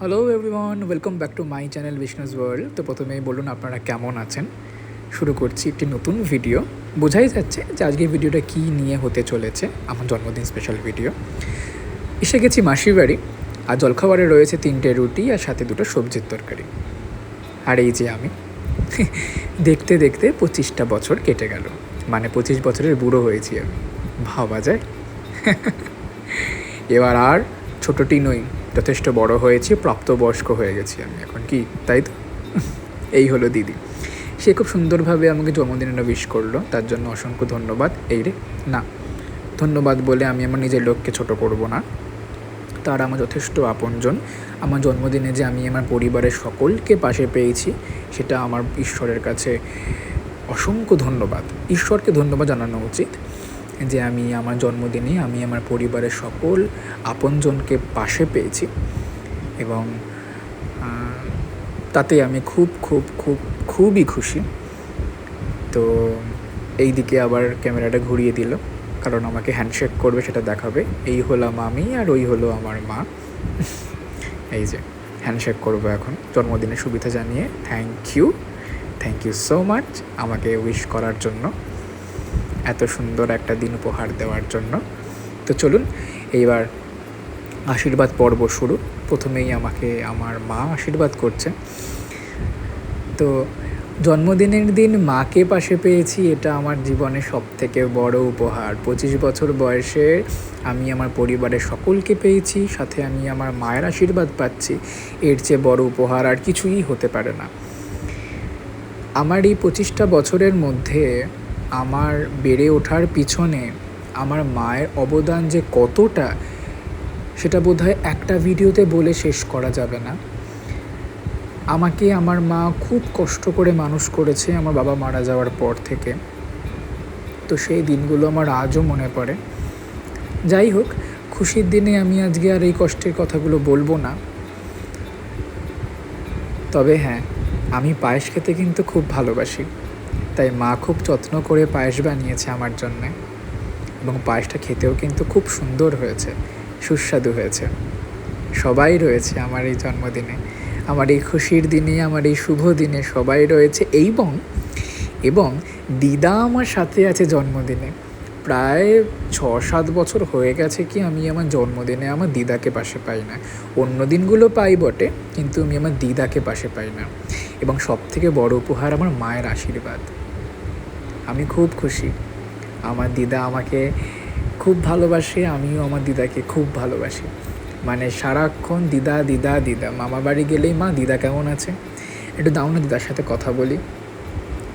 Hello everyone welcome back to my channel Vishnu's world তো প্রথমেই বলুন আপনারা কেমন আছেন? শুরু করছি একটি নতুন ভিডিও বোঝাই যাচ্ছে যে আজকের ভিডিওটা কী নিয়ে হতে চলেছে আমার জন্মদিন স্পেশাল ভিডিও এসে গেছি মাসির বাড়ি, আর জলখাবারে রয়েছে তিনটে রুটি আর সাথে দুটো সবজির তরকারি। আর এই যে আমি, দেখতে দেখতে পঁচিশটা বছর কেটে গেল। মানে পঁচিশ বছরের বুড়ো হয়েছি আমি। ভাবা যায়। এবার আর ছোটটি নই যথেষ্ট বড় হয়েছি, প্রাপ্তবয়স্ক হয়ে গেছি আমি। এখন কি, তাই তো? এই হলো দিদি। সে খুব সুন্দরভাবে আমাকে জন্মদিনে উইশ করল। তার জন্য অসংখ্য ধন্যবাদ। এই রে, না, ধন্যবাদ বলে আমি আমার নিজের লোককে ছোট করব না। তারা আমার যথেষ্ট আপনজন। আমার জন্মদিনে যে আমি আমার পরিবারের সকলকে পাশে পেয়েছি, সেটা আমার ঈশ্বরের কাছে অসংখ্য ধন্যবাদ। ঈশ্বরকে ধন্যবাদ জানানো উচিত। যে আমি আমার জন্মদিনে আমি আমার পরিবারের সকল আপনজনকে পাশে পেয়েছি এবং তাতে আমি খুব খুব খুব, খুবই খুশি। তো এই দিকে আবার ক্যামেরাটা ঘুরিয়ে দিল, কারণ আমাকে হ্যান্ডশেক করবে, সেটা দেখাবে। এই হলাম আমি আর ওই হলো আমার মা। এই যে হ্যান্ডশেক করব এখন। জন্মদিনের সুবিধা জানিয়ে thank you thank you so much আমাকে উইশ করার জন্য। এত সুন্দর একটা দিন উপহার দেওয়ার জন্য। তো চলুন, এইবার আশীর্বাদ পর্ব শুরু। প্রথমেই আমাকে আমার মা আশীর্বাদ করছে। তো জন্মদিনের দিন মাকে পাশে পেয়েছি, এটা আমার জীবনের সব থেকে বড় উপহার। পঁচিশ বছর বয়সে আমি আমার পরিবারের সকলকে পেয়েছি, সাথে আমি আমার মায়ের আশীর্বাদ পাচ্ছি। এর চেয়ে বড় উপহার আর কিছুই হতে পারে না। আমার এই পঁচিশটা বছরের মধ্যে আমার বেড়ে ওঠার পিছনে আমার মায়ের অবদান যে কতটা, সেটা বোধহয় একটা ভিডিওতে বলে শেষ করা যাবে না। আমাকে আমার মা খুব কষ্ট করে মানুষ করেছে আমার বাবা মারা যাওয়ার পর থেকে। তো সেই দিনগুলো আমার আজও মনে পড়ে। যাই হোক, খুশির দিনে আমি আজকে আর এই কষ্টের কথাগুলো বলব না। তবে হ্যাঁ আমি পায়েস খেতে কিন্তু খুব ভালোবাসি। তাই মা খুব যত্ন করে পায়েস বানিয়েছে আমার জন্যে। এবং পায়েসটা খেতেও কিন্তু খুব সুন্দর হয়েছে, সুস্বাদু হয়েছে। সবাই রয়েছে আমার এই জন্মদিনে। আমার এই খুশির দিনে, আমার এই শুভ দিনে সবাই রয়েছে। এইবং এবং দিদা আমার সাথে আছে জন্মদিনে। প্রায় ছ সাত বছর হয়ে গেছে কি আমি আমার জন্মদিনে আমার দিদাকে পাশে পাই না। অন্য দিনগুলো পাই বটে, কিন্তু আমি আমার দিদাকে পাশে পাই না। এবং সব থেকে বড় উপহার আমার মায়ের আশীর্বাদ। আমি খুব খুশি। আমার দিদা আমাকে খুব ভালোবাসে, আমিও আমার দিদাকে খুব ভালোবাসি। মানে সারাক্ষণ দিদা দিদা দিদা মামা বাড়ি গেলেই মা, দিদা কেমন আছে? একটু দাও না দিদার সাথে কথা বলি।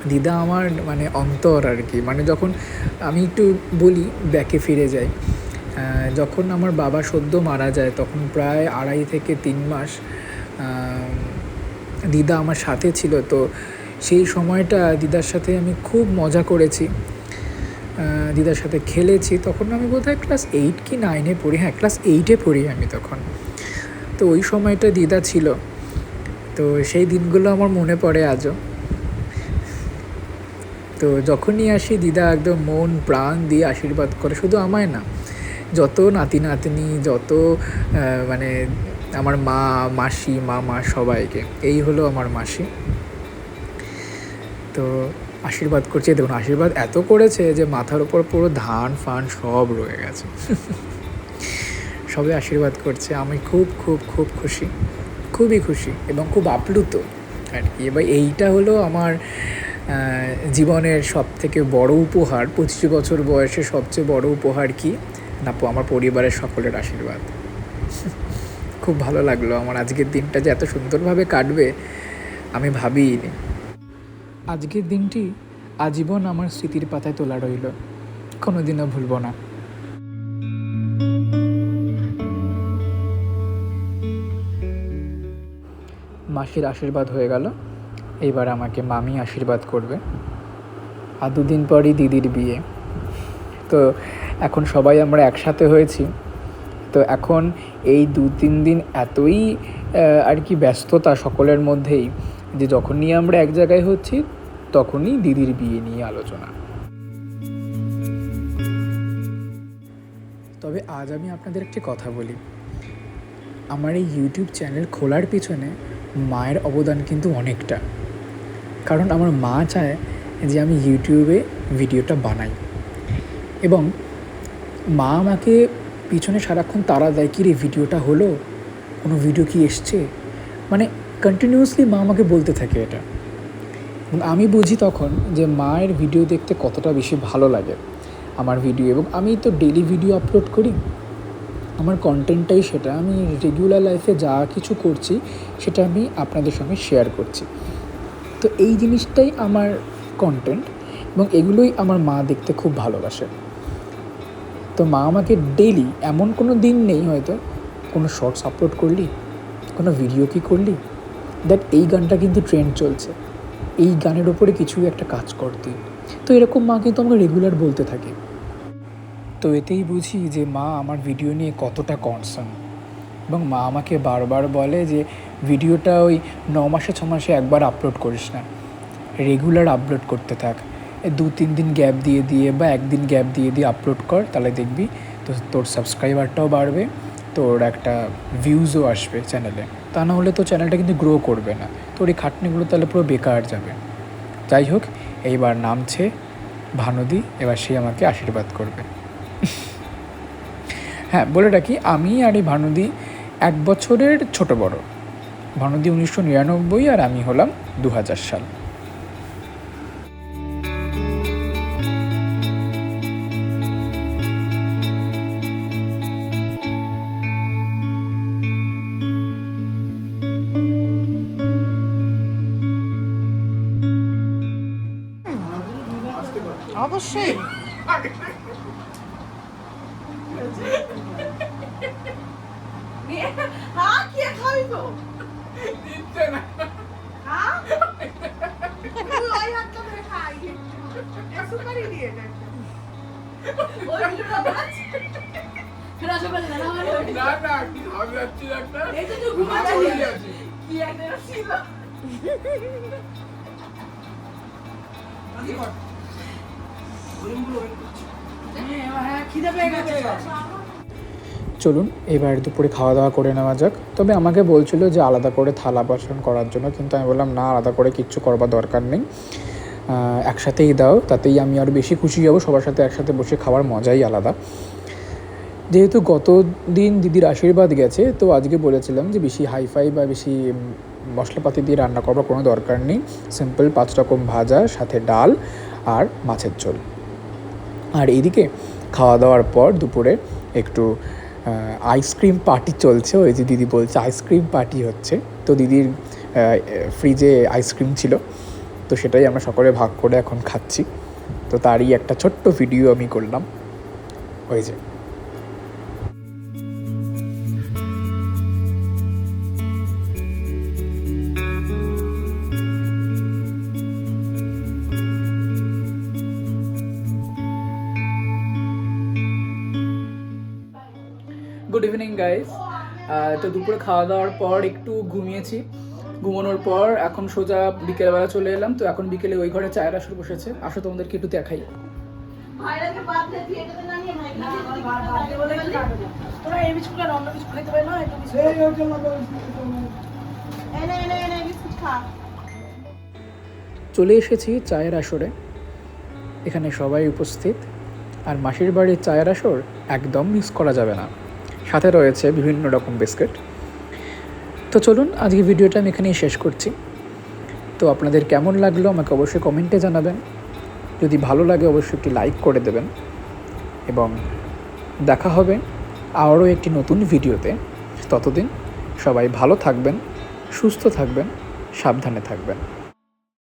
দিদা আমার মানে অন্তর আর কি। মানে যখন আমি একটু বলি, ব্যাকে ফিরে যাই যখন আমার বাবা সদ্য মারা যায়, তখন প্রায় আড়াই থেকে তিন মাস দিদা আমার সাথে ছিল। তো সেই সময়টা দিদার সাথে আমি খুব মজা করেছি। দিদার সাথে খেলেছি। তখন আমি বোধহয় ক্লাস এইট কি নাইনে পড়ি। হ্যাঁ ক্লাস এইটে পড়ি আমি তখন। তো ওই সময়টা দিদা ছিল। তো সেই দিনগুলো আমার মনে পড়ে আজও। তো যখনই আসি, দিদা একদম মন, প্রাণ দিয়ে আশীর্বাদ করে, শুধু আমায় না, যত নাতি, নাতনি, যত মানে আমার মা, মাসি, মামা সবাইকে, এই হলো আমার মাসি। তো আশীর্বাদ করছে দেখুন, আশীর্বাদ এত করেছে যে মাথার উপর পুরো ধান, ফান সব রয়ে গেছে। সবাই আশীর্বাদ করছে, আমি খুব খুব খুব খুশি, খুবই খুশি এবং খুব আপ্লুত। আর কি, এবার এইটা হলো আমার জীবনের সব থেকে বড় উপহার, পঁচিশ বছর বয়সে সবচেয়ে বড় উপহার কি? না আমার পরিবারের সকলের আশীর্বাদ। খুব ভালো লাগল আমার আজকের দিনটা যে এত সুন্দরভাবে কাটবে, আমি ভাবিনি আজকের দিনটি আজীবন আমার স্মৃতির পাতায় তোলা রইল। কোনোদিনও ভুলব না। মাসির আশীর্বাদ হয়ে গেল। এইবার আমাকে মামি আশীর্বাদ করবে। আর দুদিন পরই দিদির বিয়ে। তো এখন সবাই আমরা একসাথে হয়েছি। তো এখন এই দু তিন দিন এতই আর কি ব্যস্ততা সকলের মধ্যেই যে যখনই আমরা এক জায়গায় হচ্ছি, তখনই দিদির বিয়ে নিয়ে আলোচনা। তবে আজ আমি আপনাদের একটি কথা বলি। আমার এই ইউটিউব চ্যানেল খোলার পিছনে মায়ের অবদান কিন্তু অনেকটা। কারণ আমার মা চায় যে আমি ইউটিউবে ভিডিওটা বানাই। এবং মা আমাকে পিছনে সারাক্ষণ তারা দেয়, কি রে, ভিডিওটা হলো? কোনো ভিডিও কি এসছে? মানে কন্টিনিউয়াসলি মা আমাকে বলতে থাকে এটা। আমি বুঝি তখন যে মায়ের ভিডিও দেখতে কতটা বেশি ভালো লাগে আমার ভিডিও এবং আমি তো ডেলি ভিডিও আপলোড করি। আমার কন্টেন্টটাই সেটা। আমি রেগুলার লাইফে যা কিছু করছি, সেটা আমি আপনাদের সঙ্গে শেয়ার করছি। তো এই জিনিসটাই আমার কন্টেন্ট এবং এগুলোই আমার মা দেখতে খুব ভালোবাসে। তো মা আমাকে ডেলি এমন কোনো দিন নেই হয়তো, কোনো শর্টস আপলোড করলি, কোনো ভিডিও কি করলি দেখ এই গানটা কিন্তু ট্রেন্ড চলছে। এই গানের ওপরে কিছু একটা কাজ কর তুই। তো এরকম মা কিন্তু আমাকে রেগুলার বলতে থাকে। তো এতেই বুঝি যে মা আমার ভিডিও নিয়ে কতটা কনসার্ন এবং মা আমাকে বারবার বলে যে ভিডিওটা ওই ন মাসে ছ মাসে একবার আপলোড করিস না। রেগুলার আপলোড করতে থাক। দু, তিন দিন গ্যাপ দিয়ে দিয়ে বা একদিন গ্যাপ দিয়ে দিয়ে আপলোড কর, তাহলে দেখবি তো তোর সাবস্ক্রাইবারটাও বাড়বে, তোর একটা ভিউজও আসবে চ্যানেলে তা না হলে তো চ্যানেলটা কিন্তু গ্রো করবে না। তোর এই খাটনিগুলো তাহলে পুরো বেকার যাবে। যাই হোক, এইবার নামছে ভানুদি, এবার সে আমাকে আশীর্বাদ করবে। হ্যাঁ বলে রাখি, আমি আর এই ভানুদি এক বছরের ছোট বড়। ভানুদি উনিশশো নিরানব্বই আর আমি হলাম দু হাজার সাল। অবশ্যই। হ্যাঁ কে এই তো কি একটা ছিল হ্যাঁ খিদে পেয়ে গেছে। চলুন, এবার দুপুরে খাওয়া দাওয়া করে নেওয়া যাক। তবে আমাকে বলছিল যে আলাদা করে থালা বাসন করার জন্য, কিন্তু আমি বললাম, না, আলাদা করে কিচ্ছু করবার দরকার নেই। একসাথেই দাও, তাতেই আমি আরও বেশি খুশি হব, সবার সাথে একসাথে বসে খাওয়ার মজাই আলাদা। যেহেতু গত দিন দিদির আশীর্বাদ গেছে, তো আজকে বলেছিলাম যে বেশি হাইফাই বা বেশি মশলাপাতি দিয়ে রান্না করবার কোনো দরকার নেই। সিম্পল পাঁচ রকম ভাজা, সাথে ডাল আর মাছের ঝোল। আর এইদিকে খাওয়া দাওয়ার পর দুপুরে একটু আইসক্রিম পার্টি চলছে। ওই যে দিদি বলছে আইসক্রিম পার্টি হচ্ছে। তো দিদির ফ্রিজে আইসক্রিম ছিল। তো সেটাই আমরা সকলে ভাগ করে এখন খাচ্ছি। তো তারই একটা ছোট্ট ভিডিও আমি করলাম। ওই যে। গুড ইভিনিং গাইস তো দুপুরে খাওয়া দাওয়ার পর একটু ঘুমিয়েছি। ঘুমানোর পর এখন সোজা বিকেলবেলা চলে এলাম। তো এখন বিকেলে ওই ঘরে চায়ের আসর বসেছে। আসো, তোমাদেরকে একটু দেখাই। চলে এসেছি চায়ের আসরে। এখানে সবাই উপস্থিত। আর মাসির বাড়ির চায়ের আসর একদম মিস করা যাবে না। সাথে রয়েছে বিভিন্ন রকম বিস্কিট। তো চলুন আজকে ভিডিওটা আমি এখানেই শেষ করছি। তো আপনাদের কেমন লাগল আমাকে অবশ্যই কমেন্টে জানাবেন। যদি ভালো লাগে, অবশ্যই একটি লাইক করে দেবেন। এবং দেখা হবে আরও একটি নতুন ভিডিওতে। ততদিন সবাই ভালো থাকবেন, সুস্থ থাকবেন, সাবধানে থাকবেন।